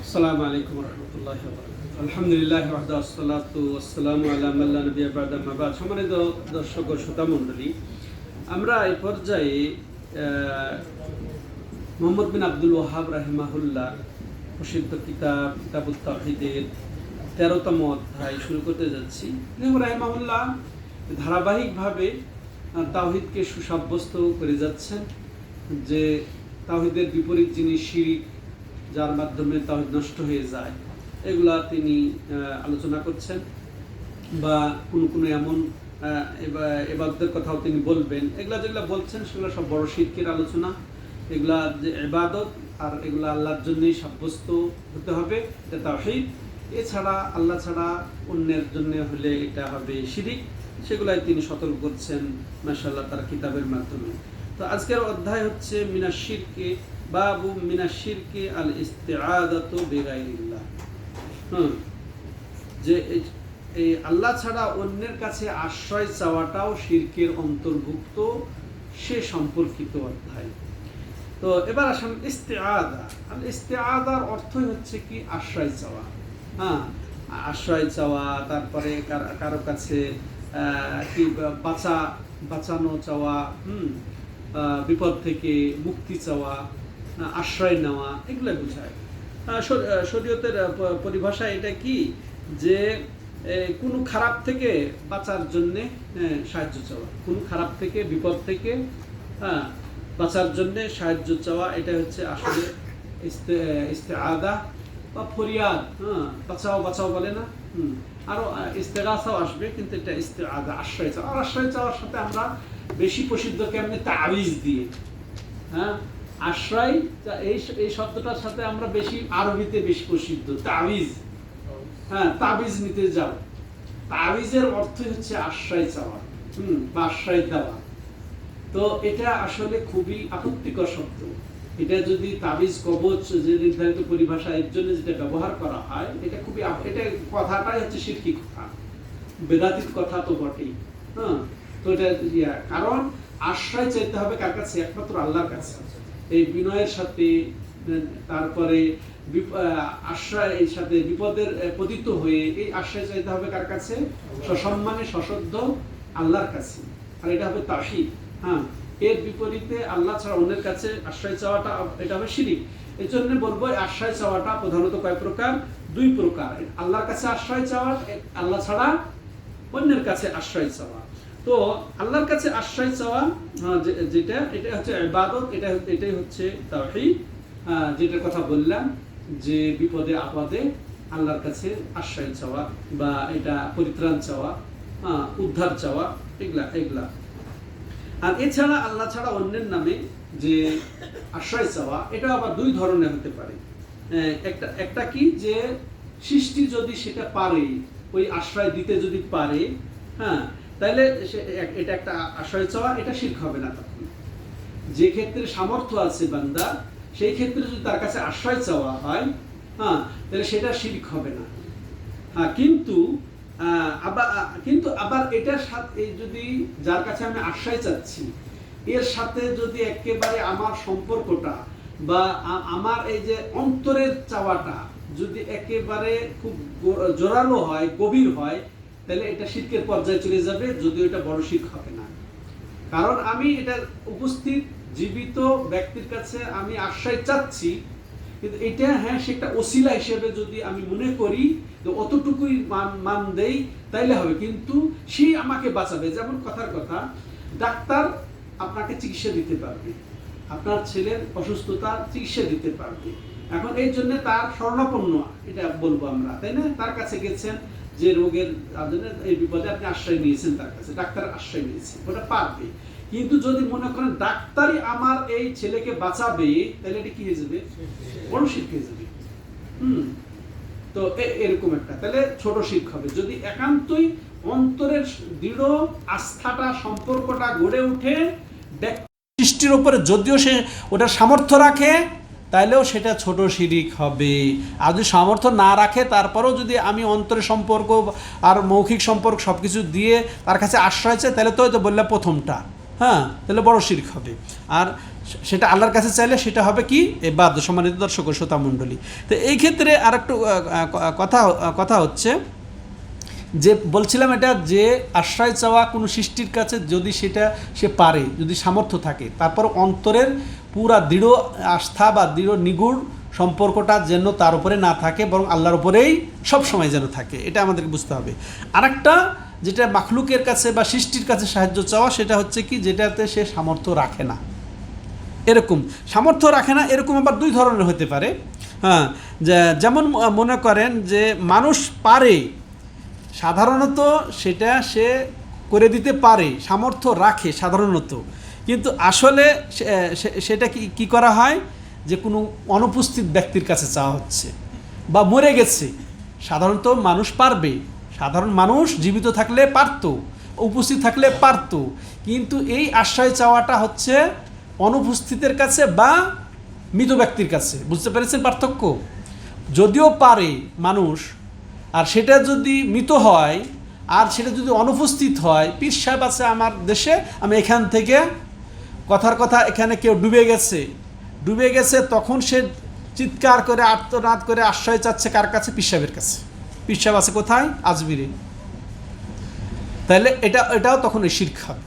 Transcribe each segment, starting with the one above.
আসসালামু আলাইকুম রহমতুল্লাহ আলহামদুলিল্লাহ ওয়াহদাসসালাতু ওয়াসসালামু আলা মান লা নাবিয়্যা বা'দা মা বা'দ। সম্মানিত দর্শক ও শ্রোতা আমরা এই পর্যায়ে মোহাম্মদ বিন আব্দুল ওয়াহাব রাহিমাহুল্লাহ প্রসিদ্ধ কিতাব কিতাবুত তাহিদের তেরোতম অধ্যায় শুরু করতে যাচ্ছি। রাহিমাহুল্লাহ ধারাবাহিকভাবে আহ, তাওহিদকে সুসাব্যস্ত করে যাচ্ছেন যে তাওহিদের বিপরীত জিনিস শিরিক, যার মাধ্যমে তাওহিদ নষ্ট হয়ে যায়, এগুলা তিনি আলোচনা করছেন বা কোনো কোনো এমন এবাদতের কথাও তিনি বলবেন। এগুলা যেগুলা বলছেন সেগুলো সব বড় শিরকের আলোচনা। এগুলা যে এবাদত আর এগুলা আল্লাহর জন্যই সাব্যস্ত হতে হবে, এটা তাওহীদ। এছাড়া আল্লাহ ছাড়া অন্যের জন্য হলে এটা হবে শিরিক। সেগুলাই তিনি সতর্ক করছেন, মাশাআল্লাহ, তার কিতাবের মাধ্যমে। তো আজকের অধ্যায় হচ্ছে মিনাশিরকে বাবু মিনাশিরকে আল ইস্তেআদাতু বিগাইরিল্লাহ। হুম। যে এই- আল্লাহ ছাড়া অন্যের কাছে আশ্রয় চাওয়াটাও শিরকের অন্তর্ভুক্ত, সে সম্পর্কিত অধ্যায়। তো এবার আসেন ইস্তেআদা। আর ইস্তেআদার অর্থই হচ্ছে কি? আশ্রয় চাওয়া। হ্যাঁ আশ্রয় চাওয়া, তারপরে কার- কাছে কি, বাঁচা, বাঁচানো চাওয়া, হুম। বিপদ থেকে মুক্তি চাওয়া আশ্রয় নেওয়া এগুলো বোঝায়। শরীয়তের পরিভাষা এটা কি? যে কোনো খারাপ থেকে বাঁচার জন্যে হ্যাঁ, সাহায্য চাওয়া। কোনো খারাপ থেকে বিপদ থেকে হ্যাঁ বাঁচার জন্যে সাহায্য চাওয়া এটা হচ্ছে আসলে ইস্তে আদা বা ফরিয়াদ। হ্যাঁ বাঁচাও বাঁচাও বলে না। হুম। আরও ইস্তেগাছাও আসবে, কিন্তু এটা ইস্তে আশ্রয় চাওয়া। আর আশ্রয় চাওয়ার সাথে আমরা বেশি প্রসিদ্ধ কেমনি? তাবিজ দিয়ে। হ্যাঁ? আশ্রয় এই এই শব্দটার সাথে আমরা বেশি, আরবিতে বেশি প্রসিদ্ধ। তাবিজ। হ্যাঁ তাবিজ নিতে যাও। তাবিজের অর্থ হচ্ছে আশ্রয় চাওয়া, হুম, বা আশ্রয় দেওয়া। তো এটা আসলে খুবই আপত্তিকর শব্দ। এটা যদি তাবিজ কবচ যে নির্ধারিত পরিভাষা এর জন্য যেটা ব্যবহার করা হয় এটা খুবই এটা কথাটাই হচ্ছে শিরকি কথা। বেদাতিক কথা তো বটেই। হ্যাঁ? তো এটা কারণ আশ্রয় চাইতে হবে কার কাছে? একমাত্র আল্লাহর কাছে। এই বিনয়ের সাথে তারপরে আহ, আশ্রয়ের সাথে বিপদের পতিত হয়ে এই আশ্রয় চাইতে হবে কার কাছে? সসম্মানে সশব্দ আল্লাহর কাছে। আর এটা হবে তাহিদ হ্যাঁ? এর বিপরীতে আল্লাহ ছাড়া অন্যের কাছে আশ্রয় চাওয়াটা এটা হবে শিরিক। এই জন্য বলব আশ্রয় চাওয়াটা প্রধানত কয় প্রকার? দুই প্রকার। আল্লাহর কাছে আশ্রয় চাওয়া আল্লাহ ছাড়া অন্যের কাছে আশ্রয় চাওয়া। তো আল্লাহর কাছে আশ্রয় চাওয়া যেটা এটা হচ্ছে ইবাদত এটা এটাই হচ্ছে তাওহীদ। আহ, যেটার কথা বললাম যে বিপদে আপদে আল্লাহর কাছে আশ্রয় চাওয়া বা এটা পরিত্রাণ চাওয়া উদ্ধার চাওয়া এগুলা এগুলা। আর এছাড়া আল্লাহ ছাড়া অন্যের নামে যে আশ্রয় চাওয়া এটা আবার দুই ধরনের হতে পারে। একটা একটা কি যে সৃষ্টি যদি সেটা পারে, ওই আশ্রয় দিতে যদি পারে হ্যাঁ তাহলে এটা একটা আশ্রয় চাওয়া, এটা শিখ হবে না তখন। যে ক্ষেত্রে সামর্থ্য আছে বান্দা, সেই ক্ষেত্রে যদি তার কাছে আশ্রয় চাওয়া হয় হ্যাঁ তাহলে সেটা শিখ হবে না। হ্যাঁ কিন্তু আবার কিন্তু আবার এটার সাথে যদি যার কাছে আমি আশ্রয় চাচ্ছি, এর সাথে যদি একেবারে আমার সম্পর্কটা বা আমার এই যে অন্তরের চাওয়াটা যদি একেবারে খুব জোরালো হয়, গভীর হয়, তাহলে এটা শিল্পের পর্যায়ে চলে যাবে, যদিও এটা বড় শিখ হবে না। কারণ আমি এটা উপস্থিত, জীবিত ব্যক্তির কাছে আমি আশ্রয় চাচ্ছি কিন্তু এটা হ্যাঁ সেটা ওসিলা হিসেবে যদি আমি মনে করি অতটুকুই মান মান দেই, তাইলে হবে। কিন্তু সে আমাকে বাঁচাবে। যেমন কথার কথা, ডাক্তার আপনাকে চিকিৎসা দিতে পারবে। আপনার ছেলের অসুস্থতা চিকিৎসা দিতে পারবে। এখন এই জন্য তার স্বর্ণাপন্ন এটা বলব আমরা, তাই না? তার কাছে গেছেন যে রোগের এই বিপদে আপনি আশ্রয় নিয়েছেন তার কাছে, ডাক্তার আশ্রয় নিয়েছে ওটা পারবে। কিন্তু যদি মনে করেন ডাক্তারই আমার এই ছেলেকে বাঁচাবে, তাহলে এটা কি হয়ে যাবে? বড় হয়ে যাবে। হুম। তো এরকম একটা, তাহলে ছোট শিখ হবে। যদি একান্তই অন্তরের দৃঢ় আস্থাটা, সম্পর্কটা গড়ে উঠে সৃষ্টির উপরে যদিও সে ওটা সামর্থ্য রাখে তাইলেও সেটা ছোট শিরিক হবে। আর যদি সামর্থ্য না রাখে, তারপরেও যদি আমি অন্তরের সম্পর্ক আর মৌখিক সম্পর্ক সব কিছু দিয়ে তার কাছে আশ্রয় চাই তাহলে তো হয়তো বললাম প্রথমটা। হ্যাঁ তাহলে বড় শিরিক হবে। আর সেটা আল্লাহর কাছে চাইলে সেটা হবে কি? এ বাদ, সম্মানিত দর্শক ও শ্রোতা মণ্ডলী। তো এই ক্ষেত্রে আর একটু কথা কথা হচ্ছে যে, বলছিলাম এটা যে, আশ্রয় চাওয়া কোনো সৃষ্টির কাছে যদি সেটা সে পারে, যদি সামর্থ্য থাকে, তারপর অন্তরের পুরা দৃঢ় আস্থা বা দৃঢ় নিগুড় সম্পর্কটা যেন তার উপরে না থাকে, বরং আল্লাহর উপরেই সবসময় যেন থাকে। এটা আমাদেরকে বুঝতে হবে। আরেকটা যেটা মাখলুকের কাছে বা সৃষ্টির কাছে সাহায্য চাওয়া, সেটা হচ্ছে কি, যেটাতে সে সামর্থ্য রাখে না। এরকম। সামর্থ্য রাখে না, এরকম আবার দুই ধরনের হতে পারে। হ্যাঁ যেমন মনে করেন যে মানুষ পারে, সাধারণত সেটা সে করে দিতে পারে, সামর্থ্য রাখে সাধারণত। কিন্তু আসলে সেটা কি, কী করা হয়? যে কোনো অনুপস্থিত ব্যক্তির কাছে চাওয়া হচ্ছে বা মরে গেছে। সাধারণত মানুষ পারবে। সাধারণ মানুষ জীবিত থাকলে পারতো, উপস্থিত থাকলে পারতো। কিন্তু এই আশ্রয় চাওয়াটা হচ্ছে অনুপস্থিতের কাছে বা মৃত ব্যক্তির কাছে। বুঝতে পেরেছেন পার্থক্য? যদিও পারে মানুষ, আর সেটা যদি মৃত হয়, আর সেটা যদি অনুপস্থিত হয়, পীর সাহেব আছে আমার দেশে, আমি এখান থেকে কথার কথা এখানে কেউ ডুবে গেছে। ডুবে গেছে তখন সে চিৎকার করে, আর্তনাদ করে, আশ্রয় চাচ্ছে কার কাছে? পীর সাহেবের কাছে। পীর সাহেব আছে কোথায়? আজমিরে। তাহলে এটা, এটাও তখন ওই শির্ক হবে।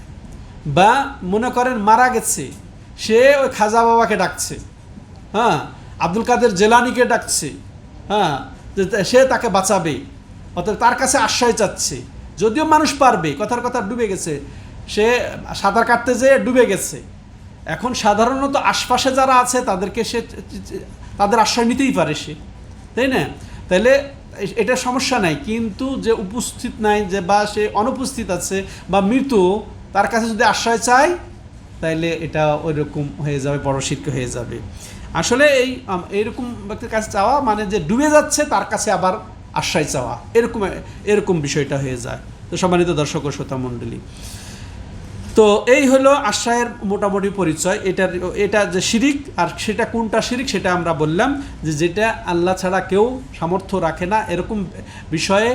বা মনে করেন মারা গেছে, সে ওই খাজা বাবাকে ডাকছে। হ্যাঁ আব্দুল কাদের জেলানিকে ডাকছে। হ্যাঁ সে তাকে বাঁচাবে। অতএব তার কাছে আশ্রয় চাচ্ছে। যদিও মানুষ পারবে, কথার কথা ডুবে গেছে। সে সাঁতার কাটতে যেয়ে ডুবে গেছে। এখন সাধারণত আশপাশে যারা আছে, তাদেরকে সে তাদের আশ্রয় নিতেই পারে সে। তাই না? তাহলে এটা সমস্যা নাই। কিন্তু যে উপস্থিত নাই, যে বা সে অনুপস্থিত আছে বা মৃত, তার কাছে যদি আশ্রয় চায়, তাইলে এটা ওই রকম হয়ে যাবে বড় শির্ক হয়ে যাবে। আসলে এই এইরকম ব্যক্তির কাছে চাওয়া মানে যে ডুবে যাচ্ছে, তার কাছে আবার আশ্রয় চাওয়া। এরকম এরকম বিষয়টা হয়ে যায়। তো সম্মানিত দর্শক ও শ্রোতা মণ্ডলী তো এই হলো আশ্রয়ের মোটামুটি পরিচয়। এটার, এটা যে শিরিক আর সেটা কোনটা শিরিক সেটা আমরা বললাম যে যেটা আল্লাহ ছাড়া কেউ সামর্থ্য রাখে না। এরকম বিষয়ে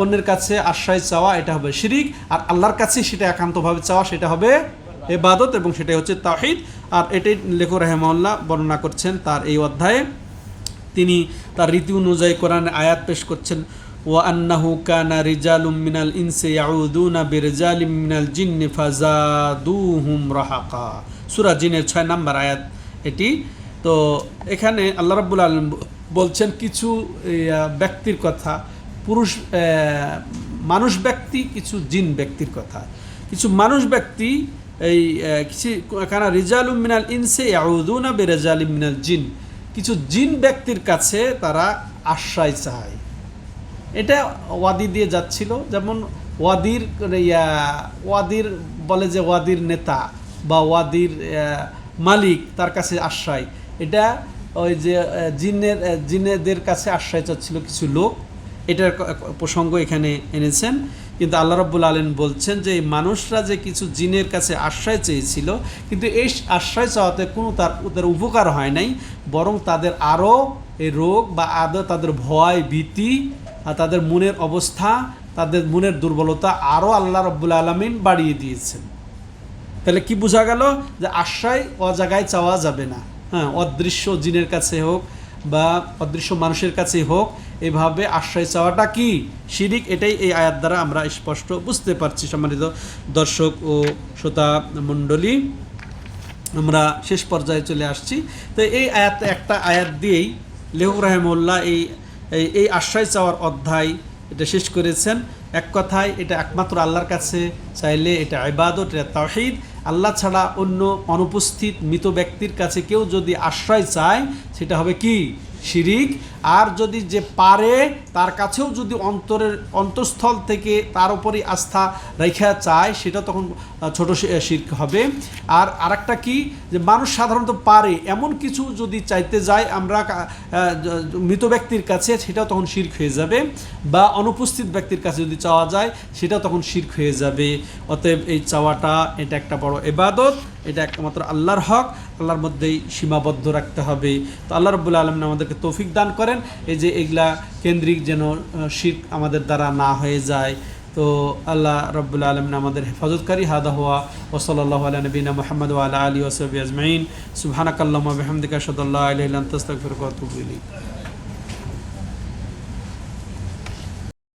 অন্যের কাছে আশ্রয় চাওয়া এটা হবে শিরিক আর আল্লাহর কাছে সেটা একান্তভাবে চাওয়া সেটা হবে এবাদত এবং সেটাই হচ্ছে তাহিদ আর এটাই লেখক রহমাল্লাহ বর্ণনা করছেন তার এই অধ্যায়ে। তিনি তার রীতি অনুযায়ী কোরআন আয়াত পেশ করছেন। ওয়া আন্নাহু কানা রিজালুম মিনাল ইনসি ইয়াউদুনা বিরিজালিম মিনাল জিন্নি ফাজাদুহুম রাহাকা। সূরা জিনের 6 নাম্বার আয়াত এটি। তো এখানে আল্লাহ রাব্বুল আলামিন বলছেন কিছু ব্যক্তির কথা। পুরুষ মানুষ ব্যক্তি, কিছু জিন ব্যক্তির কথা। কিছু মানুষ ব্যক্তি, এই কিছু কানা রিজালুম মিনাল ইনসি ইয়াউদুনা বিরিজালিম মিনাল জিন। কিছু জিন ব্যক্তির কাছে তারা আশ্রয় চায়। এটা ওয়াদি দিয়ে যাচ্ছিল, যেমন ওয়াদির ইয়া, ওয়াদির বলে যে ওয়াদির নেতা বা ওয়াদির মালিক তার কাছে আশ্রয়। এটা ওই যে জিনের জিনেদের কাছে আশ্রয় চাচ্ছিল কিছু লোক। এটার প্রসঙ্গ এখানে এনেছেন। কিন্তু আল্লাহ রব্বুল আলম বলছেন যে মানুষরা যে কিছু জিনের কাছে আশ্রয় চেয়েছিল, কিন্তু এই আশ্রয় চাওয়াতে কোনো তার, তাদের উপকার হয় নাই, বরং তাদের আরও এই রোগ বা আদৌ তাদের ভয়, ভীতি আর তাদের মনের অবস্থা, তাদের মনের দুর্বলতা আরও আল্লাহ রব্বুল আলমিন বাড়িয়ে দিয়েছেন। তাহলে কি বোঝা গেল? যে আশ্রয় অজাগায় চাওয়া যাবে না। হ্যাঁ অদৃশ্য জিনের কাছে হোক বা অদৃশ্য মানুষের কাছে হোক, এভাবে আশ্রয় চাওয়াটা কি? শিরিক, এটাই এই আয়াত দ্বারা আমরা স্পষ্ট বুঝতে পারছি, সম্মানিত দর্শক ও শ্রোতা মণ্ডলী। আমরা শেষ পর্যায়ে চলে আসছি। তো এই আয়াত একটা আয়াত দিয়েই লেহুক রাহেমুল্লাহ এই এই- আশ্রয় চাওয়ার অধ্যায় এটা শেষ করেছেন। এক কথায় এটা একমাত্র আল্লাহর কাছে চাইলে এটা আইবাদত এটা তাহিদ আল্লাহ ছাড়া অন্য অনুপস্থিত মৃত ব্যক্তির কাছে কেউ যদি আশ্রয় চায়, সেটা হবে কি? শিরিক। আর যদি যে পারে, তার কাছেও যদি অন্তরের অন্তঃস্থল থেকে তার উপরই আস্থা রেখা চায়, সেটা তখন ছোট শির্ক হবে। আর আরেকটা কি, যে মানুষ সাধারণত পারে, এমন কিছু যদি চাইতে যায়, আমরা মৃত ব্যক্তির কাছে, সেটাও তখন শির্ক হয়ে যাবে। বা অনুপস্থিত ব্যক্তির কাছে যদি চাওয়া যায়, সেটাও তখন শির্ক হয়ে যাবে। অতএব এই চাওয়াটা, এটা একটা বড় এবাদত, এটা একমাত্র আল্লাহর হক, আল্লাহর মধ্যেই সীমাবদ্ধ রাখতে হবে। তো আল্লাহ রব্বুল আলমিন আমাদেরকে তৌফিক দান করেন। এই যে এগুলা কেন্দ্রিক যেন শির্ক আমাদের দ্বারা না হয়ে যায়। তো আল্লাহ রবুল্লা আলমিন আমাদের হেফাজতকারী। হাদা হওয়া ওসলাল্লাহ আলা নবীনা মোহাম্মদ আলা আলী ওসবি আজমাইন। সুবহানাকাল্লাহ মেহমদিকা সদল্লাহ আলহিলাম তস্তফির কতুবুলি